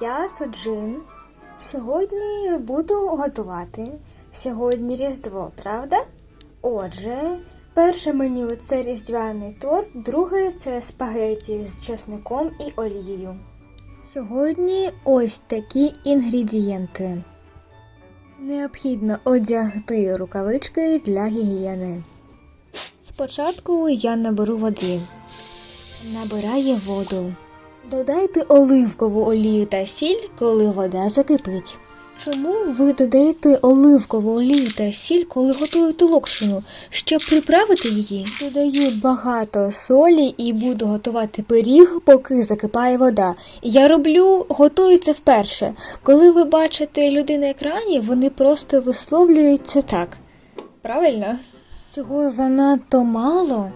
Я Суджин. Сьогодні буду готувати. Сьогодні Різдво, правда? Отже, перше меню це різдвяний торт, друге це спагеті з чесником і олією. Сьогодні ось такі інгредієнти. Необхідно одягти рукавички для гігієни. Спочатку я наберу води. Набирає воду. Додайте оливкову олію та сіль, коли вода закипить. Чому ви додаєте оливкову олію та сіль, коли готуєте локшину? Щоб приправити її, додаю багато солі і буду готувати пиріг, поки закипає вода. Я роблю, готую це вперше. Коли ви бачите людей на екрані, вони просто висловлюють це так. Правильно? Цього занадто мало.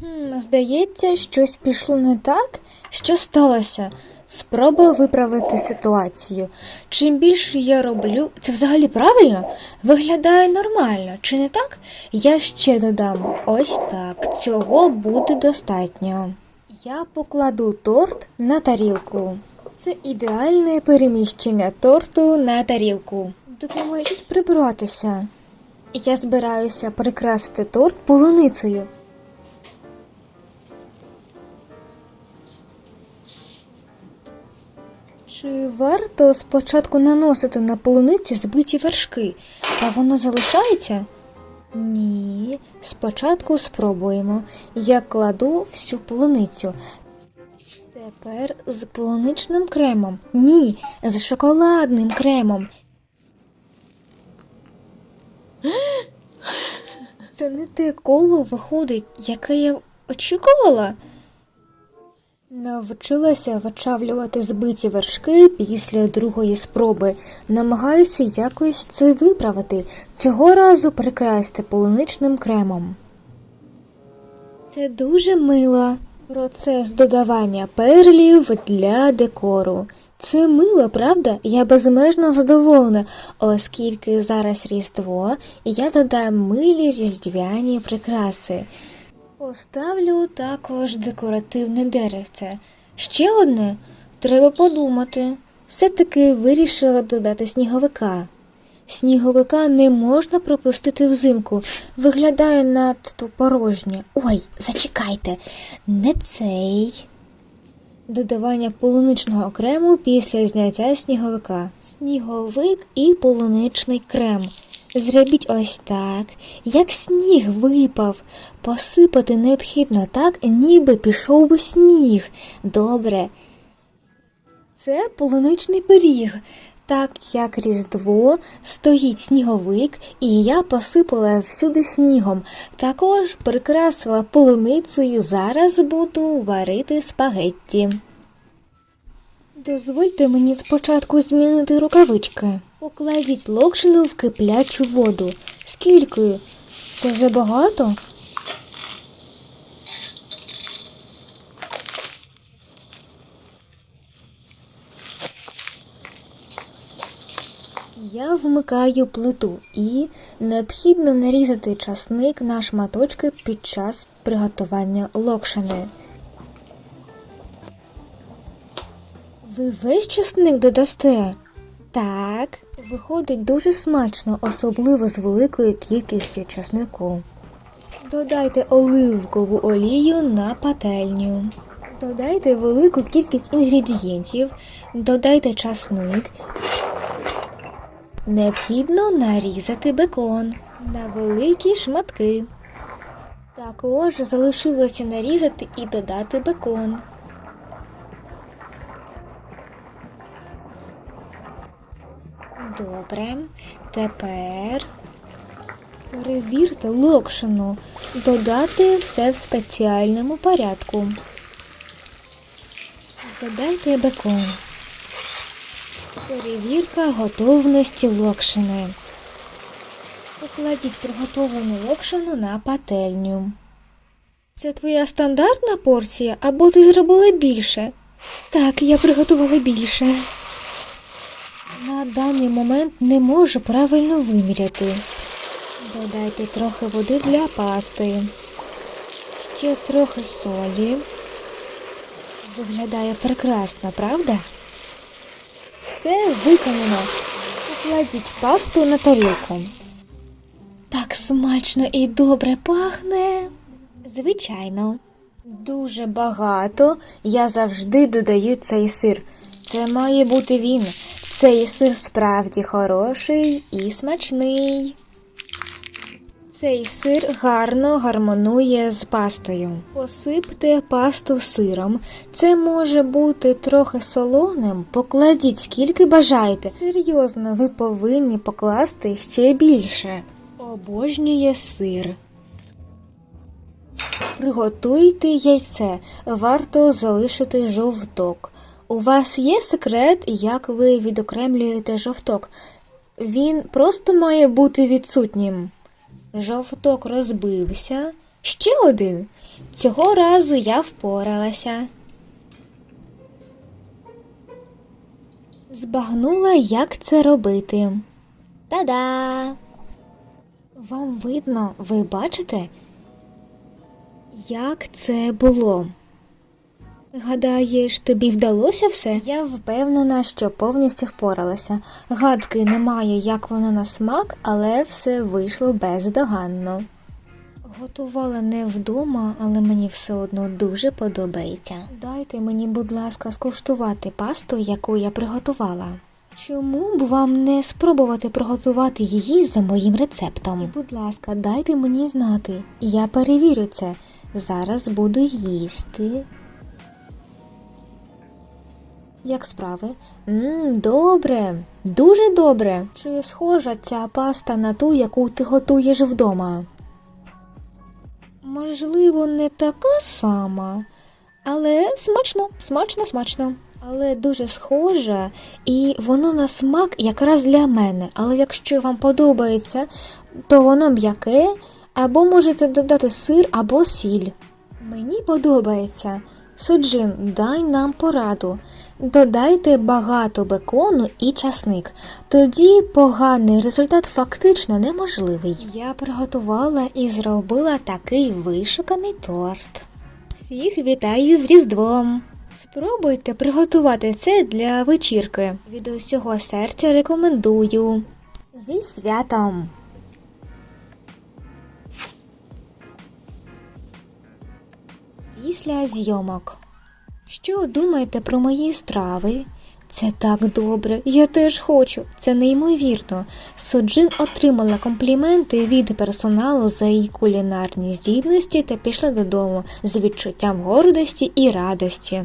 Хм, здається, щось пішло не так. Що сталося? Спроба виправити ситуацію. Чим більше я роблю, це взагалі правильно? Виглядає нормально, чи не так? Я ще додам. Ось так. Цього буде достатньо. Я покладу торт на тарілку. Це ідеальне переміщення торту на тарілку. Допоможіть прибратися. Я збираюся прикрасити торт полуницею. Варто спочатку наносити на полуницю збиті вершки, та воно залишається? Ні, спочатку спробуємо. Я кладу всю полуницю. Тепер з полуничним кремом. Ні, з шоколадним кремом. Це не те коло виходить, яке я очікувала. Навчилася вичавлювати збиті вершки після другої спроби. Намагаюся якось це виправити. Цього разу прикрасти полуничним кремом. Це дуже мило. Процес додавання перлів для декору. Це мило, правда? Я безмежно задоволена, оскільки зараз Різдво, і я додам милі різдвяні прикраси. Поставлю також декоративне деревце. Ще одне треба подумати. Все-таки вирішила додати сніговика. Сніговика не можна пропустити взимку. Виглядає надто порожньо. Ой, зачекайте, не цей. Додавання полуничного крему після зняття сніговика. Сніговик і полуничний крем. Зробіть ось так, як сніг випав. Посипати необхідно так, ніби пішов би сніг. Добре. Це полуничний пиріг. Так як Різдво стоїть сніговик, і я посипала всюди снігом. Також прикрасила полуницею. Зараз буду варити спагетті. Дозвольте мені спочатку змінити рукавички. Покладіть локшину в киплячу воду. Скільки? Це забагато? Я вмикаю плиту і необхідно нарізати часник на шматочки під час приготування локшини. Ви весь часник додасте? Так. Виходить дуже смачно, особливо з великою кількістю часнику. Додайте оливкову олію на пательню. Додайте велику кількість інгредієнтів, додайте часник. Необхідно нарізати бекон на великі шматки. Також залишилося нарізати і додати бекон. Добре. Тепер перевірте локшину. Додати все в спеціальному порядку. Додайте бекон. Перевірка готовності локшини. Покладіть приготовлену локшину на пательню. Це твоя стандартна порція, або ти зробила більше? Так, я приготувала більше. На даний момент не можу правильно виміряти. Додайте трохи води для пасти. Ще трохи солі. Виглядає прекрасно, правда? Все виконано. Покладіть пасту на тарілку. Так смачно і добре пахне. Звичайно. Дуже багато. Я завжди додаю цей сир. Це має бути він. Цей сир справді хороший і смачний. Цей сир гарно гармонує з пастою. Посипте пасту сиром. Це може бути трохи солоним. Покладіть скільки бажаєте. Серйозно, ви повинні покласти ще більше. Обожнює сир. Приготуйте яйце. Варто залишити жовток. У вас є секрет, як ви відокремлюєте жовток? Він просто має бути відсутнім. Жовток розбився. Ще один. Цього разу я впоралася. Збагнула, як це робити. Та-да! Вам видно, ви бачите, як це було? Гадаєш, тобі вдалося все? Я впевнена, що повністю впоралася. Гадки немає, як воно на смак, але все вийшло бездоганно. Готувала не вдома, але мені все одно дуже подобається. Дайте мені, будь ласка, скуштувати пасту, яку я приготувала. Чому б вам не спробувати приготувати її за моїм рецептом? І, будь ласка, дайте мені знати. Я перевірю це. Зараз буду їсти. Як справи? Мм, добре, дуже добре. Чи схожа ця паста на ту, яку ти готуєш вдома? Можливо, не така сама, але смачно, смачно, смачно. Але дуже схожа, і воно на смак якраз для мене. Але якщо вам подобається, то воно м'яке, або можете додати сир або сіль. Мені подобається. Суджин, дай нам пораду. Додайте багато бекону і часник. Тоді поганий результат фактично неможливий. Я приготувала і зробила такий вишуканий торт. Всіх вітаю з Різдвом! Спробуйте приготувати це для вечірки. Від усього серця рекомендую. Зі святом! Після зйомок. Що думаєте про мої страви? Це так добре, я теж хочу. Це неймовірно. Суджин отримала компліменти від персоналу за її кулінарні здібності та пішла додому з відчуттям гордості і радості.